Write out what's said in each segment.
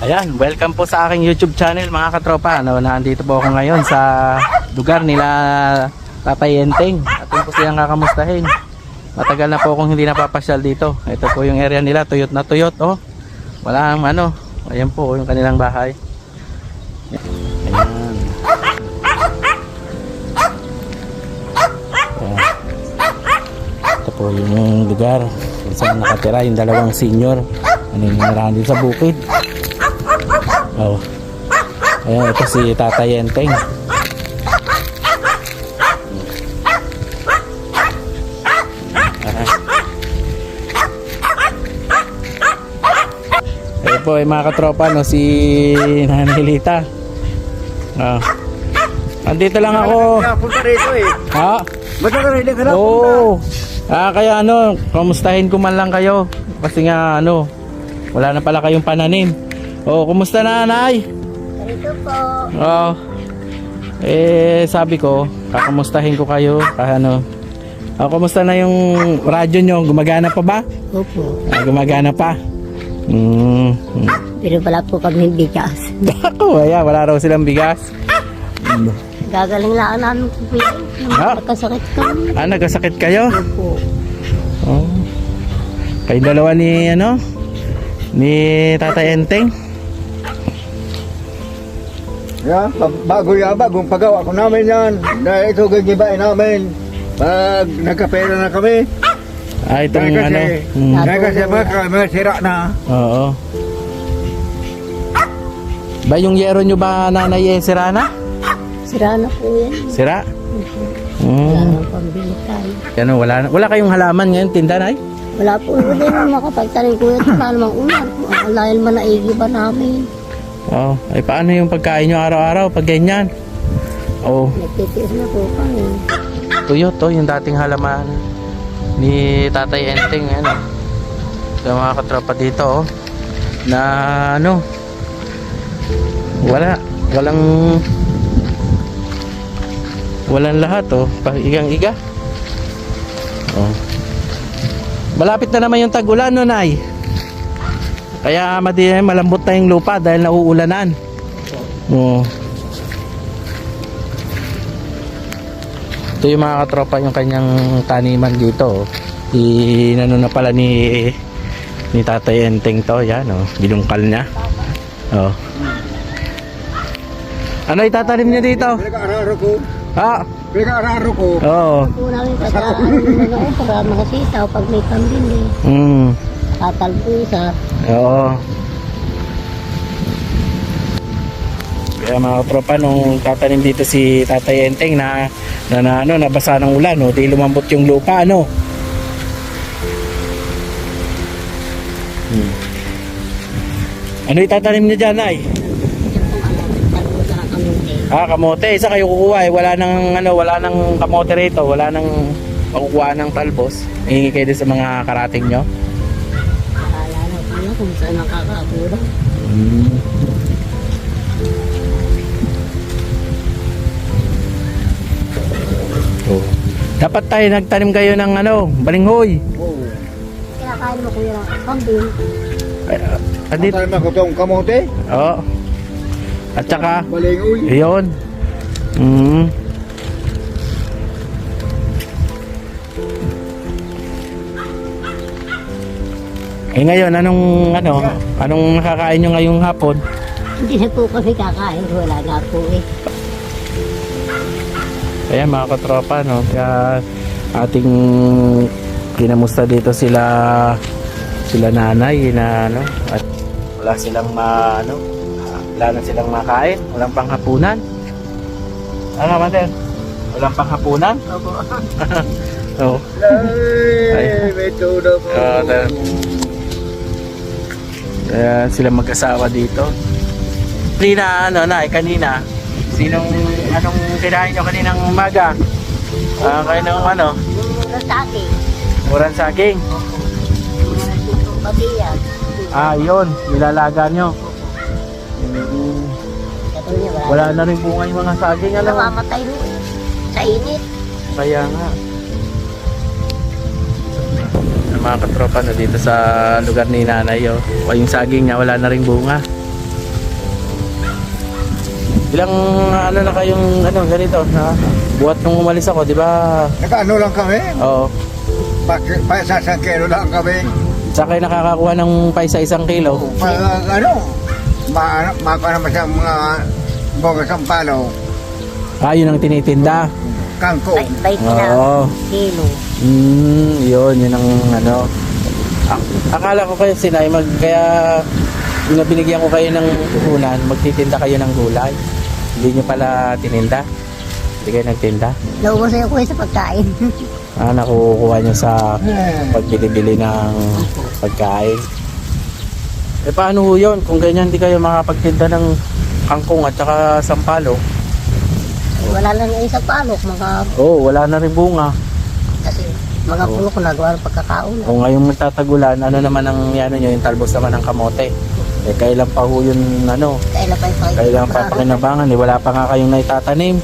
Ayan, welcome po sa aking YouTube channel mga katropa. Ano, nandito po ako ngayon sa lugar nila Tatay Enteng. Atin po silang kakamustahin. Matagal na po akong hindi napapasyal dito. Ito po yung area nila, tuyot na tuyot. Oh. Wala ang ano. Ayan po yung kanilang bahay. Ayan. Ito po yung lugar kung saan nakatira yung dalawang senior. Ano yung nanirahan dito sa bukid. Oh. Ayan, ito si Tatay Enteng. Ayan po, yung mga katropa, no, si Nanay Lita. Ah. Andito lang ako. Punta rito eh. Ha? Ba't ka rin ka Oo. Ah, kaya ano, kamustahin ko man lang kayo. Kasi nga ano, wala na pala kayong pananim. Oh, kumusta na, Nay? Ito po. Oh. Eh, sabi ko, kakamustahin ko kayo. Kaya ano, oh, kumusta na yung radyo nyo? Gumagana pa ba? Opo. Ah, gumagana pa. Hmm. Pero wala po kami bigas. Ako, ayan, wala raw silang bigas. Gagaling lang namin po yun. Ah. Nagkasakit kami. Ah, nagkasakit kayo? Opo. Oh. Kayong dalawa ni ano? Ni Tatay Enteng? Yeah, ba- bago yan, bagong pagawa ko namin yan. Dahil ito gagibain namin. Pag nagkapera na kami. Ah, itong Dahil kasi, ano? Hmm. dahil kasi mga, mga sira na. Oo. Ba yung yero nyo ba nanay eh, sira na? Sira na po yan. Sira? Wala Hmm. nang pambili tayo. Ano, wala, na- wala kayong halaman ngayon, tinda na Wala po. Hindi naman makapagtanim ko yun. Paano mang ulan? Ang lahil man naigi ba namin? Oo. Ay, paano yung pagkain nyo araw-araw pag ganyan? Oo. Nagtitiis na po kami. Tuyo to, yung dating halaman ni Tatay Enteng, ano. Sa mga katropa dito, oh. Na, ano, wala, walang, walang lahat, oh. Igang-iga. Oh. Malapit na naman yung tag-ulan, no, Nay? Kaya madi, malambot na yung lupa dahil nauulanan. Oh. Ito yung mga katropa yung kanyang taniman dito. oh. Inano na pala ni ni Tatay Enteng to, yan oh. Binungkal niya. Oh. Ano itatanim niya dito? Pinag-araro ko. Ha? Pinag-araro ko. Oo. Po namin pagkaan na noon para makasitaw pag may pambili. Mm. Tatalbusa. Oo. Kaya mga katropa nung tatanim dito si Tatay Enteng na na, na ano nabasa ng ulan, no, di lumambot yung lupa, ano. Hmm. Ano itatanim niya dyan, ay? Ah, kamote. Isa kayo kukuha eh. Wala nang ano, wala nang kamote rito. Wala nang makukuha ng talbos. Hingi kayo sa mga karating nyo. Kung saan nakakapura. Hmm. Oh. Dapat tayo nagtanim kayo ng ano, balinghoy. Oo. Kinakain mo kuya ng kambing. Ay, ah, andit. Ang ko itong kamote. Oo. At saka, Balingoy. yun. Mm. Eh ngayon, anong ano, anong nakakain nyo ngayong hapon? Hindi na po kami kakain. Wala na po eh. Ayan mga katropa, no? Kaya ating kinamusta dito sila sila nanay na ano at wala silang ma ano wala na silang makain walang panghapunan ano mother walang panghapunan Opo. oh Ay, may tudo po. Dahil- kaya sila mag-asawa dito kanina ano na kanina sinong anong kinain nyo kaninang umaga ah kayo ng ano Mura sa akin. murang saging pabiyan. Ah, yun. Nilalaga nyo. Wala. Na rin bunga yung mga saging. Alam mo? Namamatay mo eh. Sa init. Kaya nga. Ang mga katropa na dito sa lugar ni nanay. Oh. O yung saging niya, wala na rin bunga. Ilang ano na kayong ano ganito na buhat nung umalis ako, di ba? Nakaano lang kami, Oo. pa, pa sa isang kilo lang kami. Sa kayo nakakakuha ng paisa isang kilo. Pa, ano, ma, ma, ma, naman sa mga bunga sampalo, Ah, yun ang tinitinda. Kangko. Bay, bay Oo. kilo. Mm, yun, yun ang ano. Ah, akala ko kayo sinay mag kaya na binigyan ko kayo ng puhunan, magtitinda kayo ng gulay. Hindi nyo pala tininda. Hindi kayo nagtinda. Naubos na ko sa pagkain. Ah, nakukuha nyo sa Eh, pagbili-bili ng pagkain. Eh paano ho yun? Kung ganyan hindi kayo makapagtinda ng kangkong at saka sampalo. Wala lang yung sa palok, mga, Oh, wala na rin bunga. kasi mga puno ko nagawa ng pagkakaon. Kung ngayong magtatagulan, ano naman ang ano nyo, yung talbos naman ng kamote. Eh kailan pa ho yun, ano, Kailan pa yung kailan pa pakinabangan, eh wala pa nga kayong naitatanim.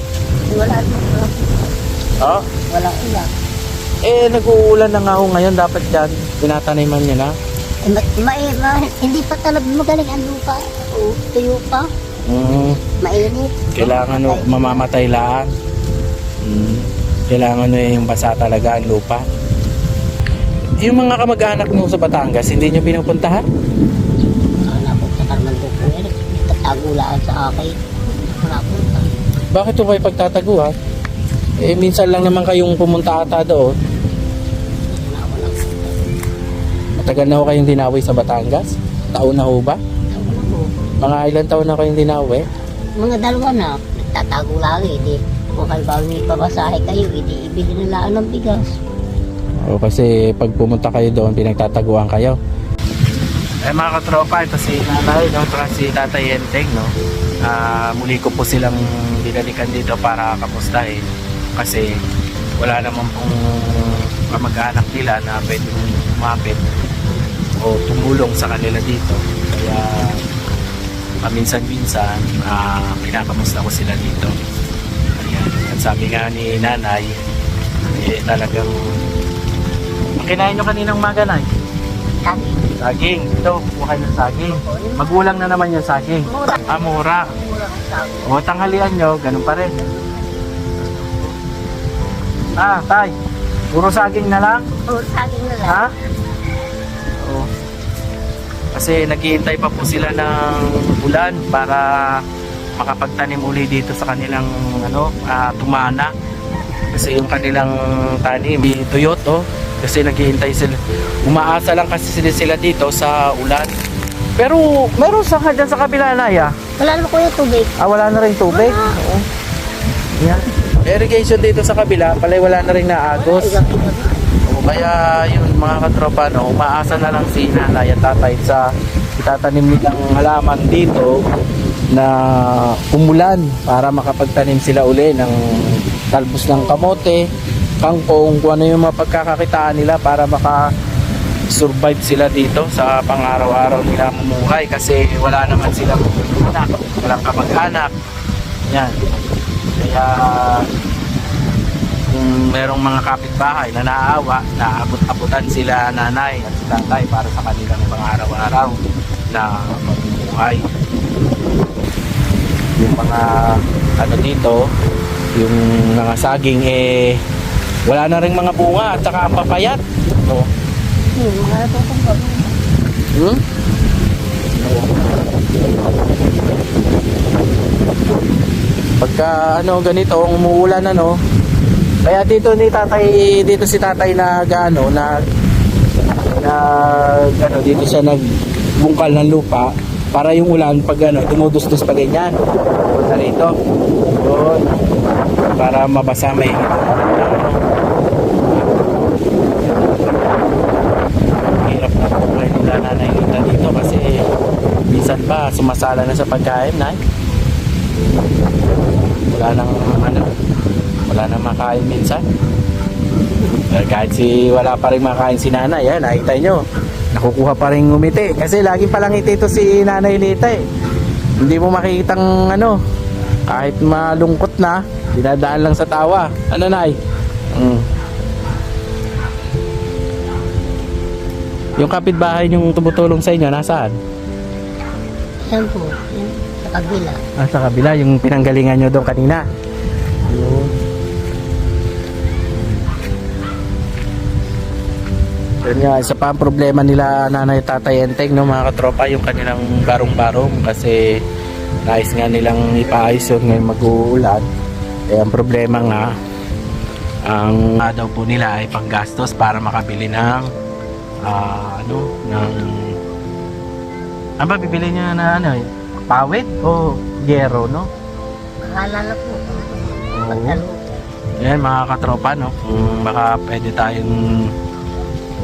Wala, wala, Oh? wala ulan. Eh nag-uulan na nga ho ngayon, dapat dyan, tinataniman nyo na. Eh, ma, ma, ma, hindi pa talaga magaling ang lupa. O, tuyo pa. Mm, Mainit. kailangan ho, mamamatay lang. Mm, kailangan nyo yung basa talaga ang lupa. Yung mga kamag-anak nyo sa Batangas, hindi nyo pinupuntahan? Sa karman ko po. Eh, tatagulaan sa akin. Po. Bakit ho kayo pagtataguhan? Eh, minsan lang naman kayong pumunta ata doon. Matagal na ho kayong dinawi sa Batangas? Taon na ho ba? Mga ilang taon na kayong dinawi? Mga dalawa na, nagtatago lagi. Di, kung kayo bago may pabasahe kayo, hindi ibili nila ng bigas. O kasi pag pumunta kayo doon, pinagtataguan kayo. Eh mga katropa, ito si nanay, no? Ito si tatay Enteng, no? Ah, muli ko po silang binalikan dito para kamustahin. Kasi wala naman pong kamag-anak nila na pwedeng umapit o tumulong sa kanila dito. Kaya paminsan-minsan, ah, pinakamusta ko sila dito. Ayan. At sabi nga ni nanay, eh, talagang ang kinain nyo kaninang maga na Sabi, Saging. Ito, kuha ng saging. Magulang na naman yung saging. mura. Ah, mura. O, tanghalian nyo, ganun pa rin. Ah, tay. Puro saging na lang? Mura saging na lang. Ha? Kasi naghihintay pa po sila ng ulan para makapagtanim uli dito sa kanilang ano, ah, tumana. Kasi yung kanilang tanim, tuyot oh. Kasi naghihintay sila. Umaasa lang kasi sila, sila dito sa ulan. Pero meron sa dyan sa kabila na ya. Wala naman kuya tubig. Ah, wala na rin tubig. Wala. Oo. Yan. Irrigation dito sa kabila, palay wala na rin naagos. Na. O kaya yun mga katropa no, umaasa na lang si nanay at tatay sa itatanim nilang halaman dito na umulan para makapagtanim sila uli ng talbos ng kamote, kangkong, kung ano yung mga pagkakakitaan nila para maka survive sila dito sa pang-araw-araw nila mumuhay kasi wala naman silang anak, walang kamag-anak. Yan. Kaya kung merong mga kapitbahay na naaawa, naabot-abutan sila nanay at tatay para sa kanilang pang-araw-araw na pamumuhay. Yung mga ano dito, yung mga saging eh wala na rin mga bunga at saka ang papayat. No? Hmm, mga natutong Hmm? Pagka ano ganito, umuulan ano. Kaya dito ni tatay, dito si tatay na gaano na na ano dito siya nagbungkal ng lupa para yung ulan pag ano dumudustos pa ganyan. Punta rito. Doon. Para mabasa may hirap na buhay nila nanay Lita dito kasi minsan ba sumasala na sa pagkain na wala nang ano wala nang makain minsan Eh, kahit si wala pa rin makain si nanay yan nakita nyo nakukuha pa rin ngumiti kasi lagi palang ngiti ito si nanay Lita eh hindi mo makikitang ano kahit malungkot na dinadaan lang sa tawa ano nay mm. Yung kapitbahay yung tumutulong sa inyo, nasaan? Yan po, sa kabila. Ah, sa kabila, yung pinanggalingan nyo doon kanina. Yun. Yun isa pa ang problema nila nanay tatay Enteng, no, mga katropa, yung kanilang barong-barong kasi nais nga nilang ipaayos yun ngayon mag-uulan. Eh, ang problema nga, ang nga daw po nila ay panggastos para makabili ng ah, ano, ng ano ba bibili niya na ano eh? Pawid o yero, no? Akala na po. Pagtalo. Yan mga katropa, no? Kung baka pwede tayong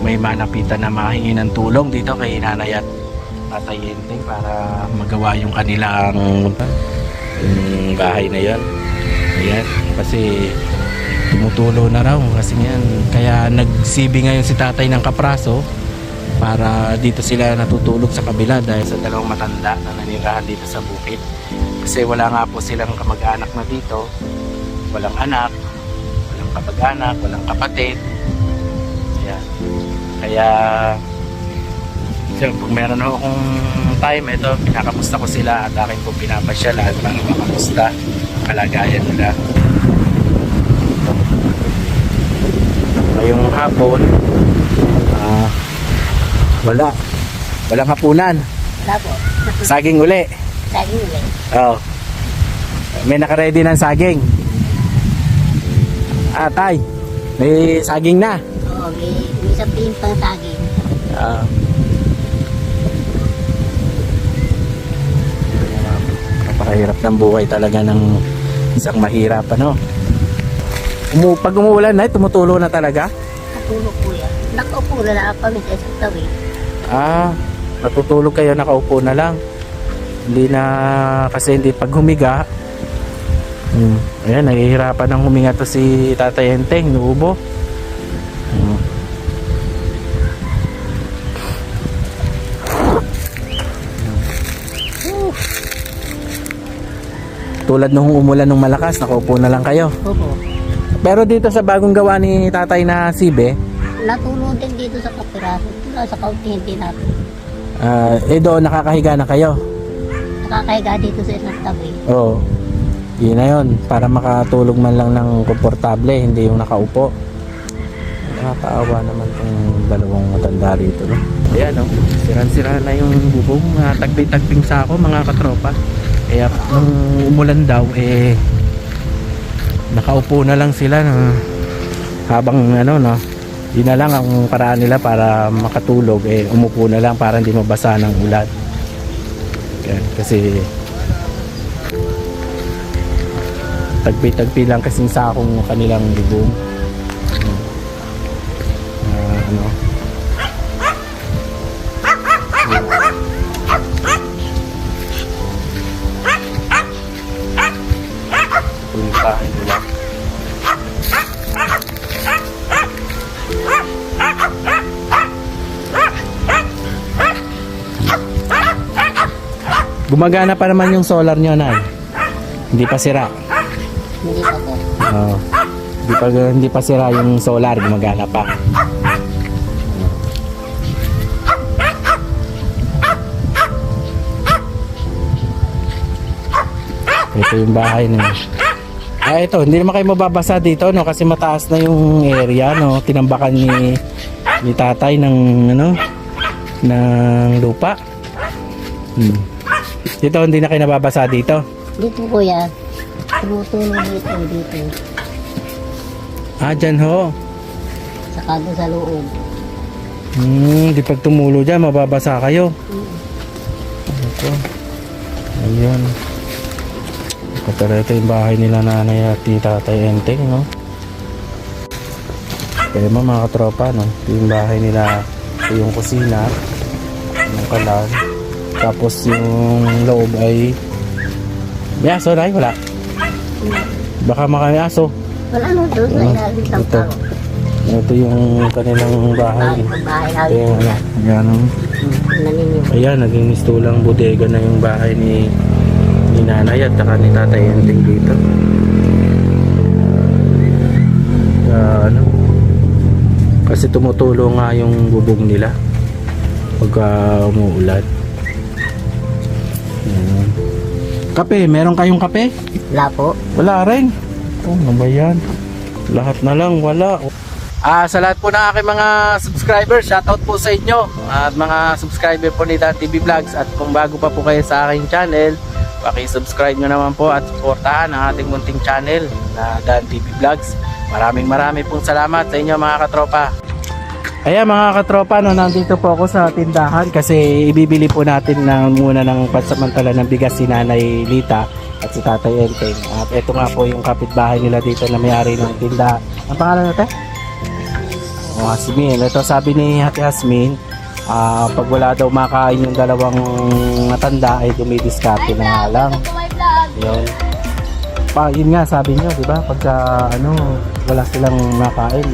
may manapitan na mahingi ng tulong dito kay Nanay at Tatay Yenteng para magawa yung kanilang yung bahay na yan. Ayan, kasi tumutulo na raw kasi yan. Kaya nagsibi ngayon si tatay ng kapraso para dito sila natutulog sa kabila dahil sa dalawang matanda na nanirahan dito sa bukid. Kasi wala nga po silang kamag-anak na dito. Walang anak, walang kapag-anak, walang kapatid. Ayan. Kaya Sir, kung meron ako akong time, ito, pinakamusta ko sila at akin po pinapasyalan para makamusta ang kalagayan nila. Ngayong hapon, ah, wala. Walang hapunan. Wala po. Saging uli. Lagi ulit. Oo. May nakaredy ng saging. Ah, tay. May saging na. Oo, may, may sabihin pang saging. Ah. Napakahirap ng buhay talaga ng isang mahirap, ano? Umu pag umuulan na, tumutulo na talaga. Natulog po yan. Nakaupo na lang kami sa isang tawi. Ah, natutulog kayo, nakaupo na lang. Hindi na, kasi hindi pag humiga, hmm, ayan, nahihirapan ng huminga to si Tatay Enteng, nuubo. Tulad nung umulan ng malakas, nakaupo na lang kayo. Opo. Pero dito sa bagong gawa ni tatay na Sibe, Natulog din dito sa kapiraso. Sa kaunti hindi natin. ah, eh doon nakakahiga na kayo. Nakakahiga dito sa isang tabi. Oo. Yun na yun. Para makatulog man lang ng komportable, hindi yung nakaupo. Nakakaawa naman tong dalawang matanda rito. No? Ayan, no? Siran-sira na yung bubong. Mga tagpi-tagping sako, mga katropa. Kaya nung umulan daw, eh, nakaupo na lang sila na habang ano, no? Yun na lang ang paraan nila para makatulog, eh, umupo na lang para hindi mabasa ng ulan. Kasi tagpi-tagpi lang kasing sakong kanilang bubong. Ah, ano? Bahay nila. Gumagana pa naman yung solar nyo, Nay. Hindi pa sira. Hindi pa po. Oo. Hindi pa sira yung solar, gumagana pa. Ito yung bahay niya. Ah, ito, hindi naman kayo mababasa dito, no? Kasi mataas na yung area, no? Tinambakan ni, ni tatay ng, ano, ng lupa. Hmm. Dito, hindi na kayo nababasa dito. Dito kuya. Tumutulong dito, dito. Ah, dyan ho. Saka doon sa loob. Hmm, di pag tumulo dyan, mababasa kayo. Ito. Ayun. Ito ito yung bahay nila nanay at tatay Enteng, no? Kaya mo mga katropa, no? Ito yung bahay nila. Ito yung kusina. Yung kalan. Tapos yung loob ay... May aso na wala. Baka makami aso. Wala no, doon ng ito. Ito yung kanilang bahay. Ito yung ano. Ayan, naging mistulang bodega na yung bahay ni ni nanay at saka ni tatay Enting dito. Ah, ano? Kasi tumutulo nga yung bubong nila pagka umuulan. Kape, meron kayong kape? Wala po. Wala rin. Oh, ano ba yan? Lahat na lang, wala. Ah, sa lahat po ng aking mga subscribers, shoutout po sa inyo. At mga subscriber po ni Dan TV Vlogs. At kung bago pa po kayo sa aking channel, paki-subscribe nyo naman po at supportahan ang ating munting channel na Dan TV Vlogs. Maraming maraming pong salamat sa inyo mga katropa. Ayan mga katropa, no, nandito po ako sa tindahan kasi ibibili po natin ng, muna ng pansamantala ng bigas si Nanay Lita at si Tatay Enteng. At ito nga po yung kapitbahay nila dito na may-ari ng tindahan. Ang pangalan natin? Oh, Hasmin. Ito sabi ni Hati Hasmin, ah, pag wala daw makain yung dalawang matanda ay dumidiskarte na nga lang. Yun. Pa, yun nga sabi niyo, di ba? Pagka ano, wala silang makain.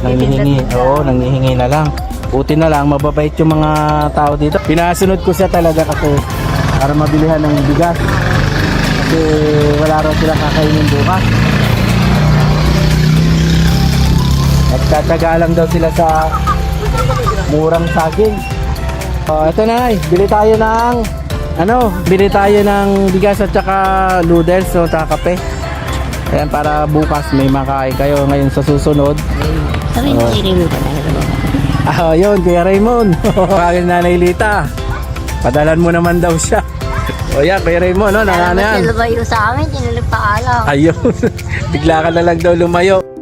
Nanghihingi. Oo, nanghihingi na lang. Buti na lang, mababait yung mga tao dito. Pinasunod ko siya talaga kasi para mabilihan ng bigas. Kasi wala raw silang kakainin bukas. At tataga lang daw sila sa murang saging. Oh, ito na, ay, bili tayo ng ano, bili tayo ng bigas at saka noodles o saka kape. Ayan, para bukas may makain kayo ngayon sa susunod. Sabi mo, ba na Ah, yun, Kuya Raymond. Kagin Nanay Lita. Padalan mo naman daw siya. O yan, Kuya Raymond, no? Nanano yan? Sila ba yung sa amin? Tinulip pa alam. Ayun. Bigla ka na lang daw lumayo.